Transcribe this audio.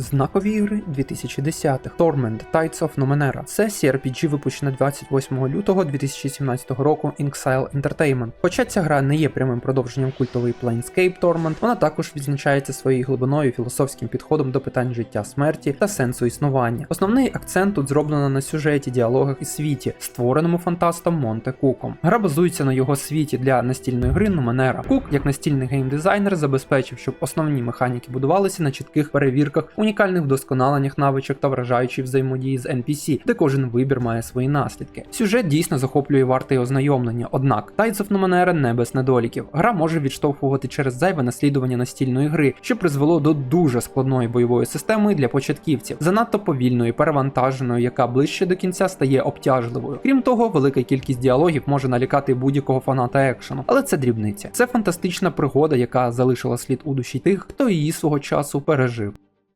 Знакові ігри 2010 Torment Tides of Numenera. Це CRPG випущена 28 лютого 2017 року Inxile Entertainment. Хоча ця гра не є прямим продовженням культової Planescape Torment, вона також відзначається своєю глибиною філософським підходом до питань життя смерті та сенсу існування. Основний акцент тут зроблено на сюжеті, діалогах і світі, створеному фантастом Монте Куком. Гра базується на його світі для настільної гри Numenera. Кук, як настільний геймдизайнер, забезпечив, щоб основні механіки будувалися на чітких перевірках, унікальних вдосконаленнях навичок та вражаючій взаємодії з NPC, де кожен вибір має свої наслідки. Сюжет дійсно захоплює вартий ознайомлення, однак Tides of Numenera не без недоліків. Гра може відштовхувати через зайве наслідування настільної гри, що призвело до дуже складної бойової системи для початківців, занадто повільної, перевантаженої, яка ближче до кінця стає обтяжливою. Крім того, велика кількість діалогів може налякати будь-якого фаната екшену, але це дрібниця. Це фантастична пригода, яка залишила слід у душі тих, хто її свого часу пережив.